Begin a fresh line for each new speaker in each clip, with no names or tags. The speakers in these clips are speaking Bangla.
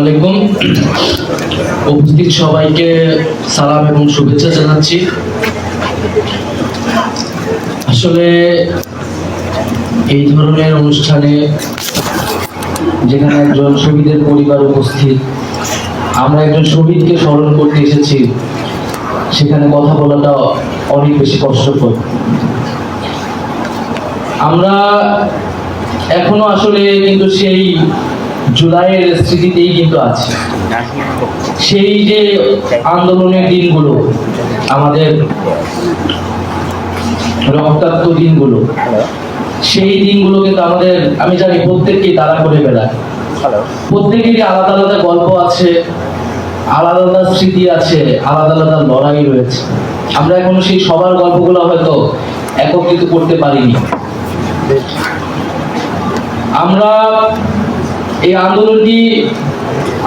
আলাইকুম। উপস্থিত সবাইকে সালাম এবং শুভেচ্ছা জানাচ্ছি। আসলে এই ধরনের অনুষ্ঠানে যেখানে একজন শহীদের পরিবার উপস্থিত, আমরা একজন শহীদকে স্মরণ করতে এসেছি, সেখানে কথা বলাটা অনেক বেশি কষ্টকর। আমরা এখনও আসলে কিন্তু সেই জুলাইয়ের স্মৃতিতেই কিন্তু আছি। সেই যে আন্দোলনের দিনগুলো আমাদের রক্তাক্ত দিনগুলো সেই দিনগুলো কিন্তু আমাদের আমি জানি প্রত্যেককে তারা করে বেড়ায়। প্রত্যেকেরই আলাদা আলাদা গল্প আছে আলাদা আলাদা স্মৃতি আছে আলাদা আলাদা লড়াই রয়েছে। আমরা এখনও সেই সবার গল্পগুলো হয়তো একত্রিত করতে পারিনি। আমরা এই আন্দোলনটি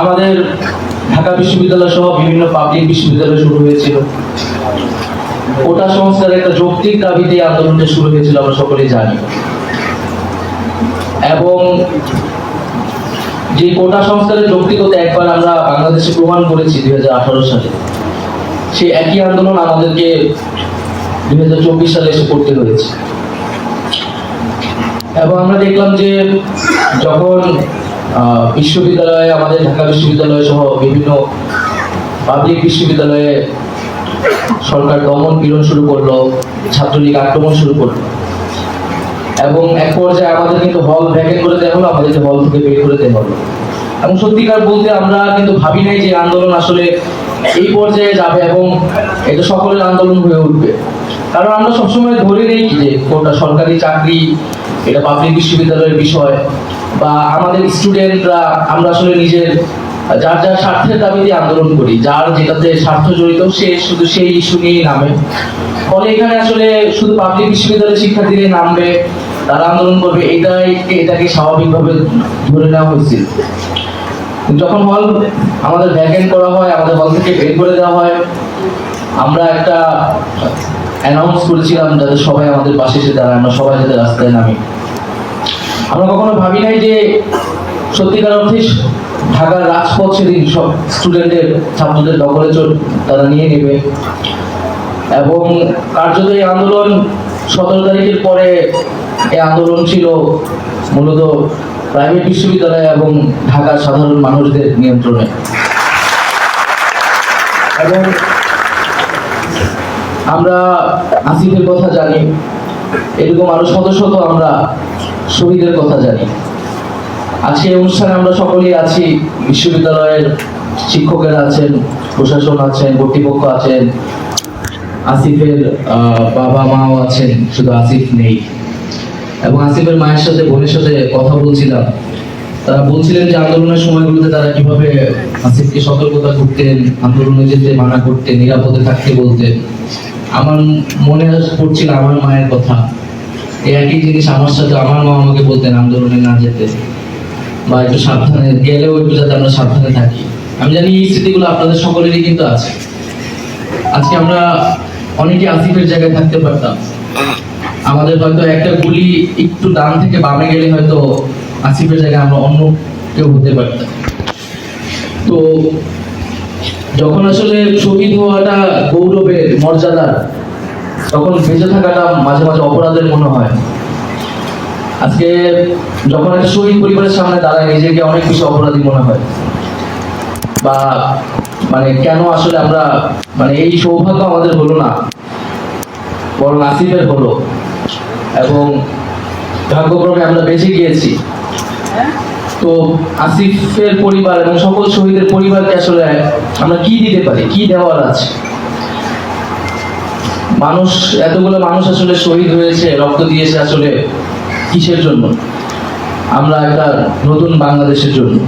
আমাদের ঢাকা বিশ্ববিদ্যালয় সহ বিভিন্ন পাবলিক বিশ্ববিদ্যালয় শুরু হয়েছিল। কোটা সংস্কারের একটা যৌক্তিক দাবিতে এই আন্দোলনটা শুরু হয়েছিল, আমরা সকলেই জানি। এবং যে কোটা সংস্কারের যৌক্তিকতা একবার আমরা বাংলাদেশে প্রমাণ করেছি দুই হাজার আঠারো সালে, সেই একই আন্দোলন আমাদেরকে দুই হাজার চব্বিশ সালে এসে করতে হয়েছে। এবং আমরা দেখলাম যে যখন বিশ্ববিদ্যালয়ে, আমাদের ঢাকা বিশ্ববিদ্যালয় সহ বিভিন্ন পাবলিক বিশ্ববিদ্যালয়ে সরকার দমন পীড়ন শুরু করল, ছাত্রলীগ আক্রমণ শুরু করল। এবং এক পর্যায়ে আমাদের কিন্তু হল ভ্যাকেন্ট করে দেওয়া হলো, আমাদেরকে হল থেকে বের করে দেওয়া হলো। এবং সত্যিকার বলতে আমরা কিন্তু ভাবি নাই যে আন্দোলন আসলে এই পর্যায়ে যাবে এবং এটা সকলের আন্দোলন হয়ে উঠবে। কারণ আমরা সবসময় ধরে নেই যে কোনটা সরকারি চাকরি এটা পাবলিক বিশ্ববিদ্যালয়ের বিষয় বা আমাদের স্টুডেন্টরা আমরা আসলে নিজের, যার যার স্বার্থের দাবিতে আন্দোলন করি, যার যেটাতে স্বার্থ জড়িত সে শুধু সেই ইস্যু নিয়েই নামে। ফলে এখানে আসলে শুধু পাবলিক বিশ্ববিদ্যালয়ের শিক্ষার্থীদের নামবে, তারা আন্দোলন করবে, এটাই, এটাকে স্বাভাবিকভাবে ধরে নেওয়া হয়েছিল যখন হল আমাদের ভ্যাকেন্ট করা হয়, আমাদের হল থেকে বের করে দেওয়া হয়, আমরা একটা অ্যানাউন্স করেছিলাম যাতে সবাই আমাদের পাশে এসে দাঁড়ায়, আমরা সবাই যাতে রাস্তায় নামি। আমরা কখনো ভাবি নাই যে সত্যিকার অর্থে ঢাকার রাজপথ সেদিন সব স্টুডেন্টদের ছাত্রদের দখলে চল, তারা নিয়ে নেবে। এবং কার্যত এই আন্দোলন সতেরো তারিখের পরে এই আন্দোলন ছিল মূলত প্রাইভেট বিশ্ববিদ্যালয় এবং ঢাকার সাধারণ মানুষদের নিয়ন্ত্রণে। এবং আমরা আসিফের কথা জানি, এরকম আরও শত শত আমরা শহীদের কথা জানি। আজকে অনুষ্ঠানে আমরা সকলেই আছি, বিশ্ববিদ্যালয়ের শিক্ষকেরা আছেন, প্রশাসন আছেন, কর্তৃপক্ষ আছেন, আসিফের বাবা মাও আছেন, শুধু আসিফ নেই। এবং আসিফের মায়ের সাথে, বোনের সাথে কথা বলছিলাম। তারা বলছিলেন যে আন্দোলনের সময়গুলোতে তারা কীভাবে আসিফকে সতর্কতা করতেন, আন্দোলনে যেতে মানা করতেন, নিরাপদে থাকতে বলতেন। আমার মনে পড়ছিল আমার মায়ের কথা। এই একই জিনিস আমার সাথে, আমার মা আমাকে বলতেন আন্দোলনে না যেতে। বা একটু সাবধানে, গেলেও একটু যাতে আমরা সাবধানে থাকি। আমি জানি এই স্মৃতিগুলো আপনাদের সকলেরই কিন্তু আছে। আজকে আমরা অনেকে আসিফের জায়গায় থাকতে পারতাম। আমাদের হয়তো একটা গুলি একটু ডান থেকে বামে গেলে হয়তো আসিফের জায়গায় আমরা অন্য কেউ হতে পারতাম। তো যখন আসলে শহীদ হওয়াটা গৌরবের মর্যাদার তখন বেঁচে থাকাটা মাঝে মাঝে অপরাধের মনে হয়। আজকে যখন একটা শহীদ পরিবারের সামনে দাঁড়ায়, নিজেকে অনেক বেশি অপরাধী মনে হয়। বা মানে কেন আসলে আমরা মানে এই সৌভাগ্য আমাদের হলো না, বরং আসিফের হলো। এবং ভাগ্যক্রমে আমরা বেঁচে গিয়েছি। তো আসিফের পরিবার এবং সকল শহীদের পরিবারকে আসলে আমরা কি দিতে পারি? কি দেওয়ার আছে? মানুষ, এতগুলো মানুষ আসলে শহীদ হয়েছে, রক্ত দিয়েছে আসলে কিসের জন্য? আমরা একটা নতুন বাংলাদেশের জন্য।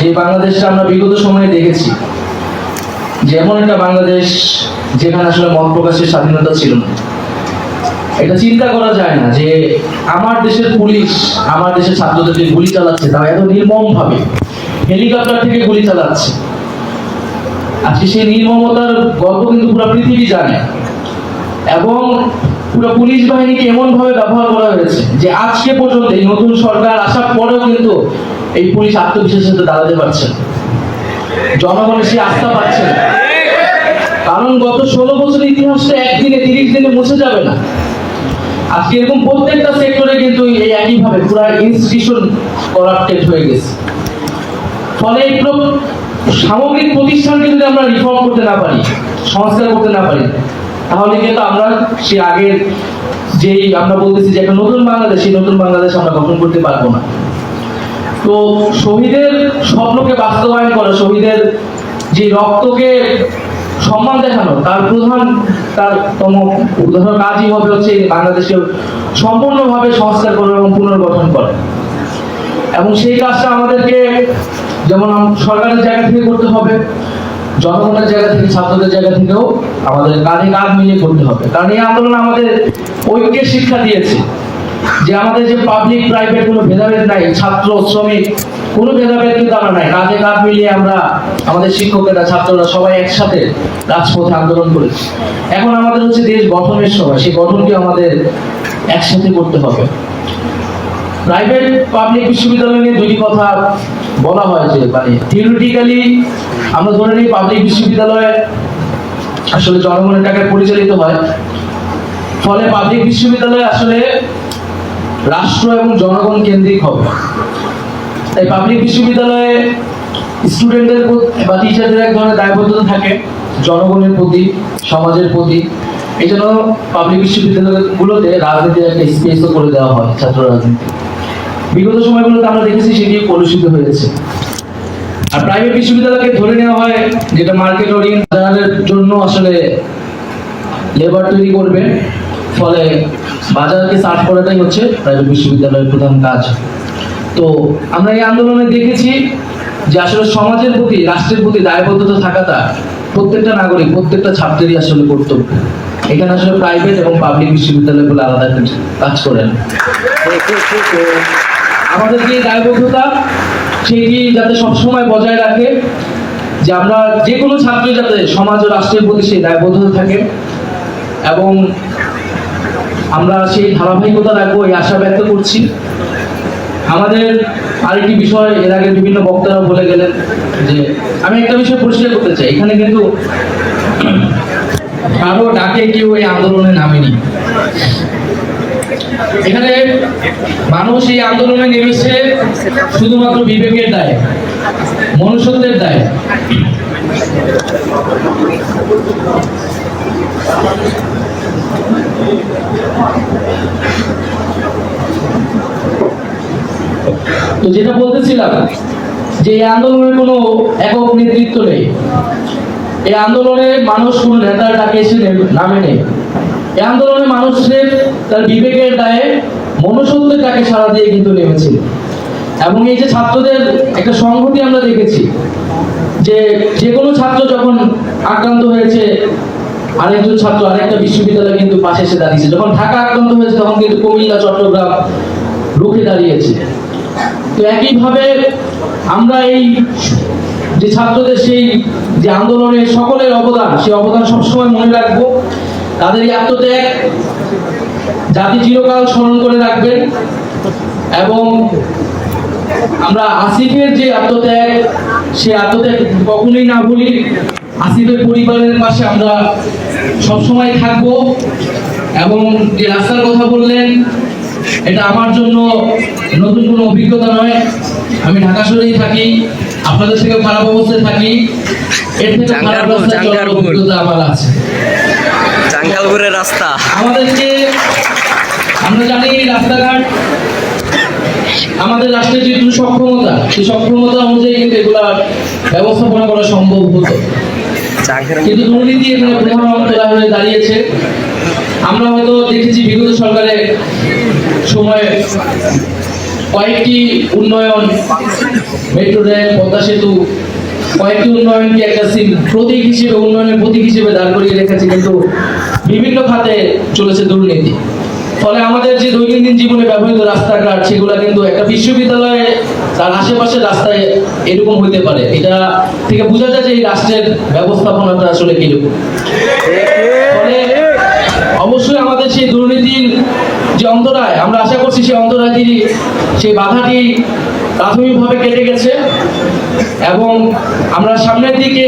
যে বাংলাদেশটা আমরা বিগত সময়ে দেখেছি যেমন একটা বাংলাদেশ যেখানে আসলে মত প্রকাশের স্বাধীনতা ছিল না। এটা চিন্তা করা যায় না যে আমার দেশের পুলিশ, আমার দেশের ছাত্রদেরকে গুলি চালাচ্ছে, তারা এত নির্মম ভাবে হেলিকপ্টার থেকে গুলি চালাচ্ছে। আজকে সেই নির্মমতার গল্প কিন্তু পুরো পৃথিবী জানে। এবং পুরো পুলিশ বাহিনীকে এমন ভাবে ব্যবহার করা হয়েছে যে আজকে পর্যন্ত এই নতুন সরকার আসার পরেও কিন্তু এই পুলিশ আত্মবিশ্বাসের সাথে দাঁড়াতে পারছে। জনগণের সে আস্থা পাচ্ছে না। কারণ গত ষোলো বছরের ইতিহাসটা একদিনে, তিরিশ দিনে মুছে যাবে না। আজকে এরকম প্রত্যেকটা সেক্টরে কিন্তু এই একইভাবে পুরো ইনস্টিটিউশন করাপ্টেড হয়ে গেছে। ফলে এই সামগ্রিক প্রতিষ্ঠানকে যদি আমরা রিফর্ম করতে না পারি, সংস্কার করতে না পারি তাহলে কিন্তু আমরা সে আগের যেই আমরা বলতেছি যে একটা নতুন বাংলাদেশ, সেই নতুন বাংলাদেশ আমরা গঠন করতে পারব না। তো শহীদের স্বপ্নকে বাস্তবায়ন করা, শহীদের যে রক্তকে সম্মান দেখানো, তার প্রধান, তার তম প্রধান কাজই হবে হচ্ছে বাংলাদেশকে সম্পূর্ণভাবে সংস্কার করা এবং পুনর্গঠন করা। এবং সেই কাজটা আমাদেরকে যেমন সরকারের জায়গা থেকে করতে হবে জনগণের জায়গা থেকে, ছাত্রদের জায়গা থেকেও আমাদের কাঁধে কাঁধ মিলিয়ে করতে হবে। কারণ এই আন্দোলন আমাদের ঐক্যের শিক্ষা দিয়েছে যে আমাদের যে পাবলিক প্রাইভেট কোনো ভেদাভেদ নাই, ছাত্র, শ্রমিক, কোনো ভেদাভেদ কিন্তু আমরা নাই। কাঁধে কাঁধ মিলিয়ে আমরা আমাদের শিক্ষকেরা, ছাত্ররা সবাই একসাথে রাজপথে আন্দোলন করেছি। এখন আমাদের হচ্ছে দেশ গঠনের সময়, সেই গঠনকে আমাদের একসাথে করতে হবে। প্রাইভেট পাবলিক বিশ্ববিদ্যালয় নিয়ে দুটি কথা বলা হয় যে মানে থিওরিটিক্যালি আমরা ধরে নিই পাবলিক বিশ্ববিদ্যালয়ে আসলে জনগণের টাকায় পরিচালিত হয়। ফলে পাবলিক বিশ্ববিদ্যালয় আসলে রাষ্ট্র এবং জনগণ কেন্দ্রিক হবে। তাই পাবলিক বিশ্ববিদ্যালয়ে স্টুডেন্টদের বা টিচারদের এক ধরনের দায়বদ্ধতা থাকে, জনগণের প্রতি, সমাজের প্রতি। এই জন্য পাবলিক বিশ্ববিদ্যালয়গুলোতে রাজনীতির একটা স্পেসও করে দেওয়া হয় ছাত্র রাজনীতি। বিগত সময়গুলোতে আমরা দেখেছি সেটি কলুষিত হয়েছে। আর প্রাইভেট বিশ্ববিদ্যালয়কে ধরে নেওয়া হয় যেটা মার্কেট ওরিয়েন্টের জন্য আসলে লেবার তৈরি করবে। ফলে বাজারকে সার্ভ করাটাই হচ্ছে প্রাইভেট বিশ্ববিদ্যালয়ের প্রধান কাজ। তো আমরা এই আন্দোলনে দেখেছি যে আসলে সমাজের প্রতি, রাষ্ট্রের প্রতি দায়বদ্ধতা থাকাটা প্রত্যেকটা নাগরিক, প্রত্যেকটা ছাত্রেরই আসলে কর্তব্য। এখানে আসলে প্রাইভেট এবং পাবলিক বিশ্ববিদ্যালয়গুলো আলাদা কাজ করেন। আমাদের যে দায়বদ্ধতা সেটি যাতে সবসময় বজায় রাখে, যে আমরা যে কোনো ছাত্র যাতে সমাজ ও রাষ্ট্রের প্রতি সেই দায়বদ্ধতা থাকে। এবং আমরা সেই ধারাবাহিকতা রাখব এই আশা ব্যক্ত করছি। আমাদের আরেকটি বিষয়, এর আগে বিভিন্ন বক্তারা বলে গেলেন যে, আমি একটা বিষয় পরিষ্কার করতে চাই। এখানে কিন্তু কারও ডাকে কেউ এই আন্দোলনে নামেনি। এখানে মানুষ এই আন্দোলনে নেমেছে শুধুমাত্র বিবেকের দায়, মনুষ্যত্বের দায়। তো যেটা বলতেছিলাম যে এই আন্দোলনের কোনো একক নেতৃত্ব নেই। এই আন্দোলনে মানুষ কোন নেতার ডাকে এসে নামে নেই। এই আন্দোলনে মানুষের তার বিবেকের দায়ে মনুষ্যত্বের ডাকে সারা দিয়ে কিন্তু নেমেছিল। এবং এই যে ছাত্রদের একটা সংহতি আমরা দেখেছি যে যে কোনো ছাত্র যখন আক্রান্ত হয়েছে, আরেকজন ছাত্র আরেকটা বিশ্ববিদ্যালয় কিন্তু পাশে এসে দাঁড়িয়েছে। যখন ঢাকা আক্রান্ত হয়েছে, তখন কিন্তু কুমিল্লা, চট্টগ্রাম রুখে দাঁড়িয়েছে। তো একইভাবে আমরা এই যে ছাত্রদের সেই যে আন্দোলনের সকলের অবদান, সেই অবদান সবসময় মনে রাখব। তাদের এই আত্মত্যাগ জাতি চিরকাল স্মরণ করে রাখবেন এবং আমরা আসিফের যে আত্মত্যাগ, সেই আত্মত্যাগ কখনোই না ভুলি আসিফের পরিবারের পাশে আমরা সবসময় থাকব এবং যে রাস্তার কথা বললেন, এটা আমার জন্য নতুন কোনো অভিজ্ঞতা নয়। আমি ঢাকা শহরেই থাকি। আপনাদের থেকে খারাপ অবস্থায় থাকি এর থেকে খারাপ রাস্তায় চলার অভিজ্ঞতা আমার আছে।
জাঙ্গালপুরের রাস্তা।
আমাদেরকে আমরা জানি রাস্তাঘাট আমাদের রাষ্ট্রের যে সক্ষমতা সেই সক্ষমতা অনুযায়ী কিন্তু এগুলা ব্যবস্থাপনা করা সম্ভব হতো। কিন্তু দুর্নীতি এখানে প্রধান হয়ে দাঁড়িয়েছে। আমরা হয়তো দেখেছি বিগত সরকারের সময়ে কয়েকটি উন্নয়ন, মেট্রো রেল, পদ্মা সেতু, কয়েকটি উন্নয়নকে একটা প্রতীক হিসেবে, উন্নয়নের প্রতীক হিসেবে দাঁড় করিয়ে রেখেছে কিন্তু বিভিন্ন খাতে চলেছে দুর্নীতি। ফলে আমাদের যে দৈনন্দিন জীবনে ব্যবহৃত রাস্তাঘাট, সেগুলো কিন্তু একটা বিশ্ববিদ্যালয়ে তার আশেপাশের রাস্তায় এরকম হইতে পারে। এটা থেকে বোঝা যায় যে এই রাষ্ট্রের ব্যবস্থাপনাটা আসলে কীরকম। ফলে অবশ্যই আমাদের সেই দুর্নীতির যে অন্তরায়, আমরা আশা করছি সেই অন্তরায়টি, সেই বাধাটি প্রাথমিকভাবে কেটে গেছে এবং আমরা সামনের দিকে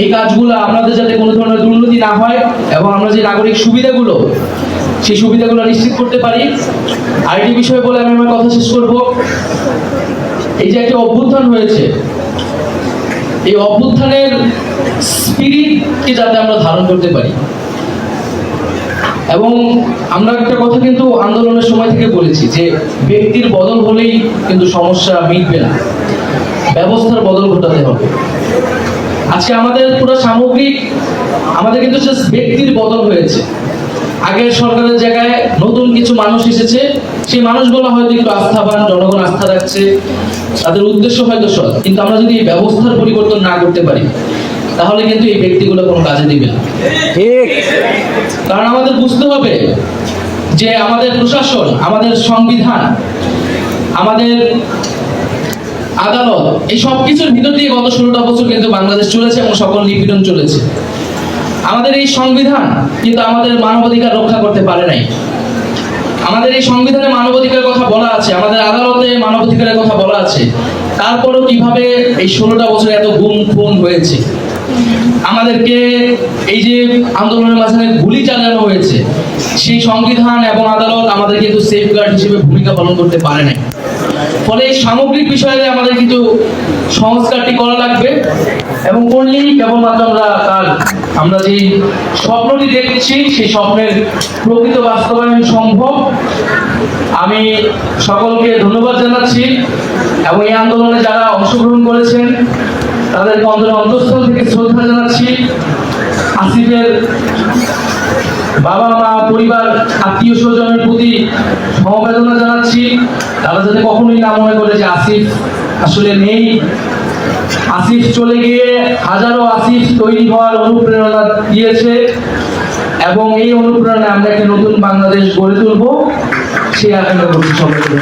এই কাজগুলো আমাদের যাতে কোনো ধরনের দুর্নীতি না হয় এবং আমরা যে নাগরিক সুবিধাগুলো, সেই সুবিধাগুলো নিশ্চিত করতে পারি। আরেকটি বিষয় বলে আমি আমার কথা শেষ করব। এই যে একটা অভ্যুত্থান হয়েছে, এই অভ্যুত্থানের স্পিরিটকে যাতে আমরা ধারণ করতে পারি এবং আমরা একটা কথা কিন্তু আন্দোলনের সময় থেকে বলেছি যে ব্যক্তির বদল হলেই কিন্তু সমস্যা মিটবে না। ব্যবস্থার বদল ঘটাতে হবে। আজকে আমাদের পুরো সামগ্রিক, আমাদের কিন্তু ব্যক্তির বদল হয়েছে। আগের সরকারের জায়গায় নতুন কিছু মানুষ এসেছে, সেই মানুষগুলো হয়তো একটু আস্থাবান, জনগণ আস্থা রাখছে, তাদের উদ্দেশ্য হয়তো সৎ। কিন্তু আমরা যদি ব্যবস্থার পরিবর্তন না করতে পারি তাহলে কিন্তু এই ব্যক্তিগুলো কোনো কাজে দিবে না।
ঠিক।
কারণ আমাদের বুঝতে হবে যে আমাদের প্রশাসন আমাদের সংবিধান আমাদের আদালত এই সব কিছুর ভিতর দিয়ে গত ষোলোটা বছর কিন্তু বাংলাদেশ চলেছে এবং সকল নিপীড়ন চলেছে। আমাদের এই সংবিধান কিন্তু আমাদের মানবাধিকার রক্ষা করতে পারে নাই। আমাদের এই সংবিধানে মানবাধিকারের কথা বলা আছে আমাদের আদালতে মানবাধিকারের কথা বলা আছে। তারপরও কীভাবে এই ষোলোটা বছরে এত গুম খুন হয়েছে? আমাদেরকে এই যে আন্দোলনের মাঝখানে গুলি চালানো হয়েছে, সেই সংবিধান এবং আদালত আমাদের কিন্তু সেফগার্ড হিসেবে ভূমিকা পালন করতে পারে নাই। ফলে এই সামগ্রিক বিষয়ে আমাদের কিন্তু সংস্কারটি করা লাগবে এবং করলেই কেবলমাত্র আমরা তার আমরা যে স্বপ্নটি দেখছি, সেই স্বপ্নের প্রকৃত বাস্তবায়ন সম্ভব। আমি সকলকে ধন্যবাদ জানাচ্ছি এবং এই আন্দোলনে যারা অংশগ্রহণ করেছেন তাদেরকে অন্তর অন্তঃস্থল থেকে শ্রদ্ধা জানাচ্ছি। আসিফের বাবা, মা, পরিবার, আত্মীয় স্বজনের প্রতি সমবেদনা জানাচ্ছি। তারা যাতে কখনোই না মনে করে যে আসিফ আসলে নেই। আসিফ চলে গিয়ে হাজারো আসিফ তৈরি হওয়ার অনুপ্রেরণা দিয়েছে এবং এই অনুপ্রেরণায় আমরা একটা নতুন বাংলাদেশ গড়ে তুলবো। সেই করছি সবাইকে